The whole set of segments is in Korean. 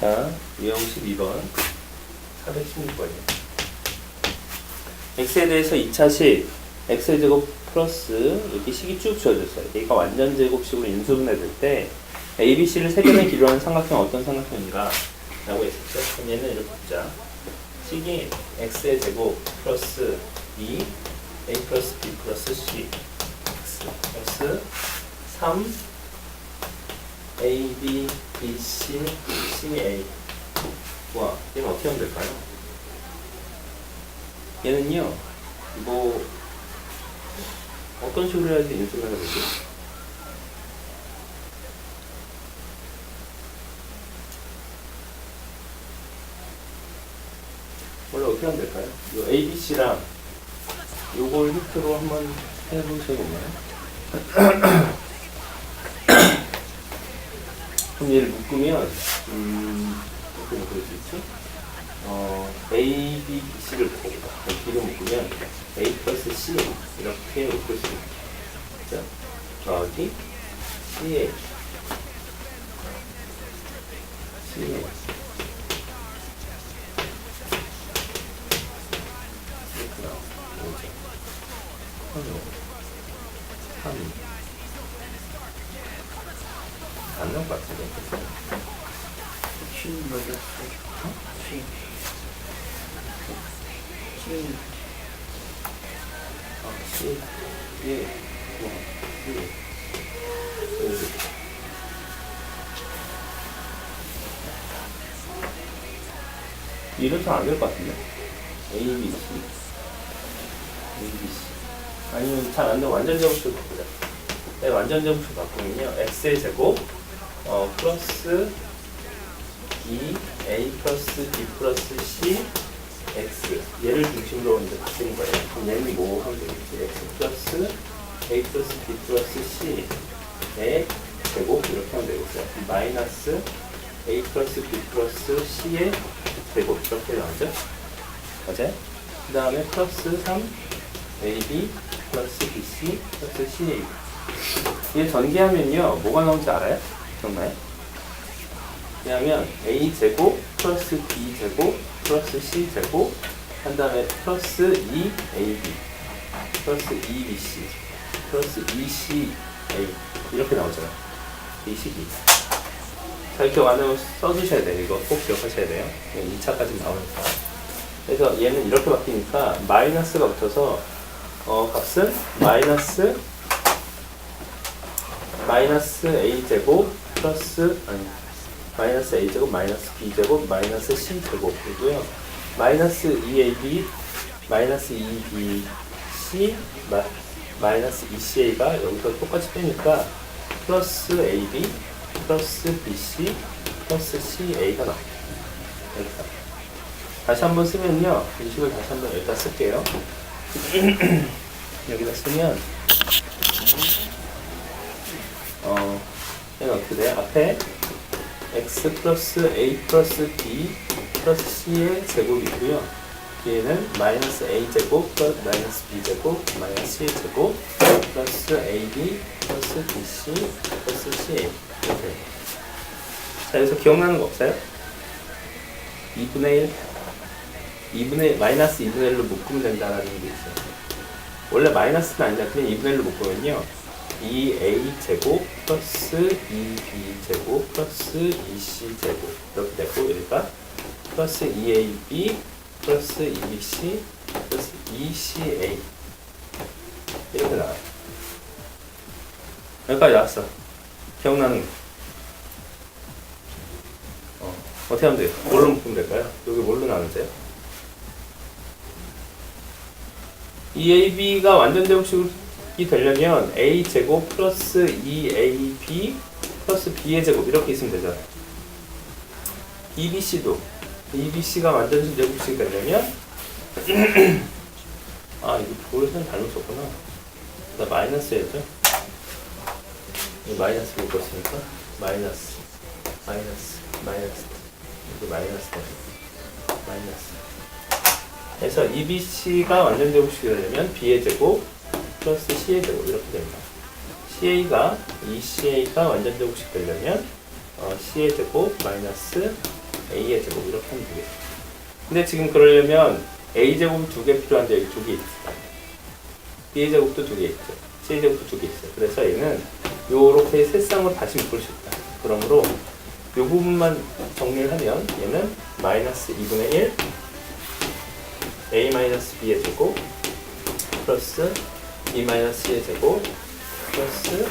자, 유형식 2번 416번이에요. x에 대해서 2차식 x의 제곱 플러스 이렇게 식이 쭉 주어졌어요. 얘가 완전 제곱식으로 인수분해될 때 a, b, c를 세 개를 기로 하는 삼각형 어떤 삼각형인가? 라고 했었죠. 그럼 얘는 이렇게 보자. 식이 x의 제곱 플러스 2 a 플러스 b 플러스 c x x 3 a, b, b, c, c, a 와, 얘는 어떻게 하면 될까요? 얘는요, 뭐, 어떤 식으로 해야지 인수를 해야 되지? 원래 어떻게 하면 될까요? 이 A, B, C랑 요걸 히트로 한번 해보셔보나요? 그럼 얘를 묶으면, 음, 어떻게 묶을 수 있지? 어, A, B, C를 묶어보자. B를 묶으면 A 플러스 C 이렇게 묶을 수 있죠. 더하기 CA CA 이렇게 나오죠. 3 것 같은데. 예. 여기. 이래서 안될 것 같은데? A, B, C. A, B, C. 아니면 잘안 되면 완전 제곱식 바꾸자. 네, 완전 제곱식 바꾸면요. X의 제곱, 어, 플러스 2, A 플러스 B 플러스 C, X. 얘를 중심으로 이제 바뀌는 거예요. 그럼 얘는 뭐 하면 되겠지? X 플러스 A 플러스 B 플러스 C의 제곱 이렇게 하면 되겠어요. 마이너스 A 플러스 B 플러스 C의 제곱 이렇게 나오죠? 어제? 그 다음에 플러스 3 AB 플러스 BC 플러스 CA 얘 전개하면요 뭐가 나오는지 알아요? 기억나요? 왜냐하면 A 제곱 플러스 B 제곱 플러스 C 제곱 한 다음에 플러스 2AB 플러스 2BC 플러스 2CA 이렇게 나오잖아요. 이 식이 잘 기억 안 나면 써주셔야 돼요. 이거 꼭 기억하셔야 돼요. 2차까지 나오니까. 그래서 얘는 이렇게 바뀌니까 마이너스가 붙어서 어 값은 마이너스 마이너스 a 제곱 플러스 아니 마이너스 a 제곱 마이너스 b 제곱 마이너스 c 제곱이고요. 마이너스 2ab 마이너스 2bc 마, 마이너스 2ca가 여기서 똑같이 빼니까 플러스 ab 플러스 bc 플러스 ca가 여기서. 다시 한번 쓰면요. 이 식을 다시 한번 여기다 쓸게요. 여기다 쓰면 어 얘는 어떻게 돼요? 앞에 x 플러스 a 플러스 b 플러스 c의 제곱이고요. 뒤에는 마이너스 a 제곱 플러스 마이너스 b 제곱 마이너스 c 제곱 플러스 ab 플러스 bc 플러스 ca 이렇게 자 여기서 기억나는 거 없어요? 2분의 1 2분의 마이너스 2분의 1로 묶으면 된다라는 게 있어요. 원래 마이너스는 아니라 그냥 2분의 1로 묶으면요. 2a 제곱 플러스 2b 제곱 플러스 2c 제곱 이렇게 되고 여기가 플러스 2ab 플러스 2bc 플러스 2ca 이렇게 나와요. 여기까지 나왔어. 기억나는 거. 어, 어떻게 하면 돼요? 뭘로 묶으면 될까요? 여기 뭘로 나누세요? 2ab가 완전 제곱식 이 되려면 a 제곱 플러스 2ab 플러스 b의 제곱 이렇게 있으면 되잖아요. 2bc도 2bc가 완전 제곱식이 되려면 아 이거 도로선 잘못 썼구나. 나 마이너스 해야죠. 이 마이너스 묶었으니까 마이너스 마이너스 마이너스 이게 마이너스 돼. 마이너스 그래서 2BC가 완전 제곱식이 되려면 B의 제곱 플러스 C의 제곱 이렇게 됩니다. CA가 2CA가 완전 제곱식 되려면 어, C의 제곱 마이너스 a의 제곱 이렇게 하면 되겠죠. 근데 지금 그러려면 a 제곱 두 개 필요한데 여기 두 개 있어. b의 제곱도 두 개 있죠. c의 제곱도 두 개 있어요. 그래서 얘는 요렇게 세쌍으로 다시 묶을 수 있다. 그러므로 요 부분만 정리를 하면 얘는 마이너스 2분의 1 a 마이너스 b의 제곱 플러스 b 마이너스 c의 제곱 플러스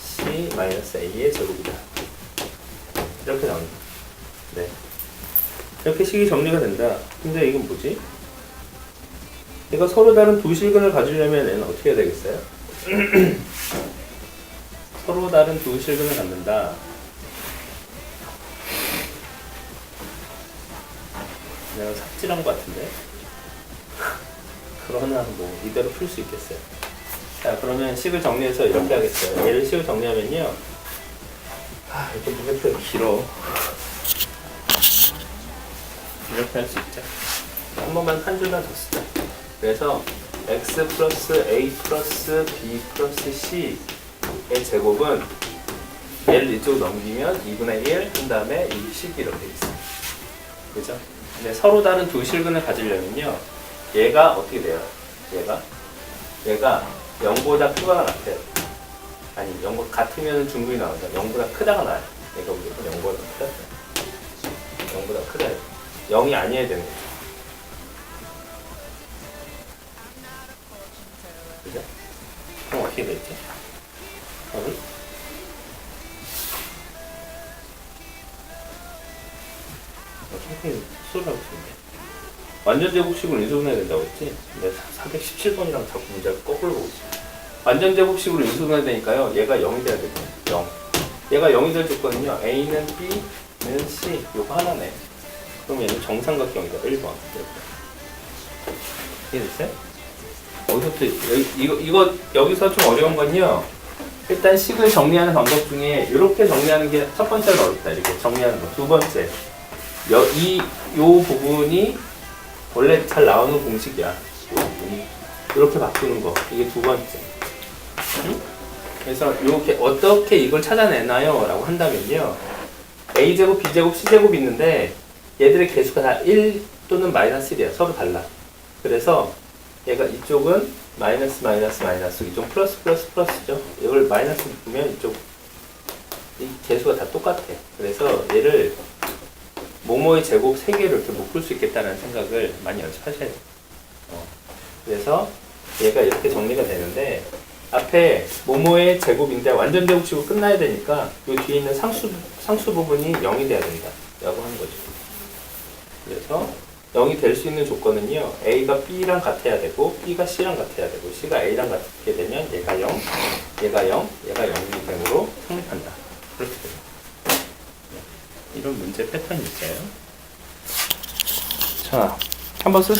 c 마이너스 a의 제곱이다. 이렇게 나옵니다. 네. 이렇게 식이 정리가 된다. 근데 이건 뭐지? 얘가 서로 다른 두 실근을 가지려면 얘는 어떻게 해야 되겠어요? 서로 다른 두 실근을 갖는다. 내가 삽질한 것 같은데? 그러나 뭐 이대로 풀 수 있겠어요. 자 그러면 식을 정리해서 이렇게 하겠어요. 얘를 식을 정리하면요. 아 이거 무게표가 길어. 이렇게 할 수 있죠. 한 번만 한 줄만 더 쓰자. 그래서 x 플러스 a 플러스 b 플러스 c의 제곱은 얘를 이쪽으로 넘기면 2분의 1, 한 다음에 이 식이 이렇게 있어요. 그죠? 근데 서로 다른 두 실근을 가지려면요. 얘가 어떻게 돼요? 얘가? 얘가 0보다 크거나 같아요. 아니, 0보다 같으면 중근이 나온다. 0보다 크다가 나요. 얘가 무조건 0보다 크다. 0보다 크다. 0이 아니어야 되는 거죠. 그죠? 그럼 어떻게 되지? 답은? 어떻게 수업하고 있네. 완전 제곱식으로 인수분해야 된다고 했지? 근데 417번이랑 자꾸 문제를 거꾸로 보고 있어. 완전 제곱식으로 인수분해야 되니까요. 얘가 0이 돼야 되거든요. 0. 얘가 0이 될 조건은요. A는 B는 C. 요거 하나네. 그럼 얘는 정삼각형이다. 1번. 이해됐어요? 어디서부터, 이거, 이거, 여기서 좀 어려운 건요. 일단 식을 정리하는 방법 중에 이렇게 정리하는 게 첫 번째로 어렵다. 이렇게 정리하는 거. 두 번째. 여, 이, 요 부분이 원래 잘 나오는 공식이야. 이렇게 바꾸는 거. 이게 두 번째. 응? 그래서 이렇게 어떻게 이걸 찾아내나요? 라고 한다면요. A제곱, B제곱, C제곱이 있는데 얘들의 개수가 다 1 또는 마이너스 1이야. 서로 달라. 그래서 얘가 이쪽은 마이너스 마이너스 마이너스 이쪽 플러스 플러스 플러스죠. 이걸 마이너스 묶으면 이쪽 이 개수가 다 똑같아. 그래서 얘를 모모의 제곱 3개를 이렇게 묶을 수 있겠다는 생각을 많이 연습하셔야 돼요. 어. 그래서 얘가 이렇게 정리가 되는데 앞에 모모의 제곱인데 완전 제곱식으로 끝나야 되니까 이 뒤에 있는 상수, 상수 부분이 0이 돼야 된다. 라고 하는 거죠. 그래서 0이 될 수 있는 조건은요. A가 B랑 같아야 되고 B가 C랑 같아야 되고 C가 A랑 같게 되면 얘가 0, 얘가 0, 얘가 0이기 되므로 성립한다. 그렇게 돼요. 네. 이런 문제 패턴이 있어요. 자, 한번 쓰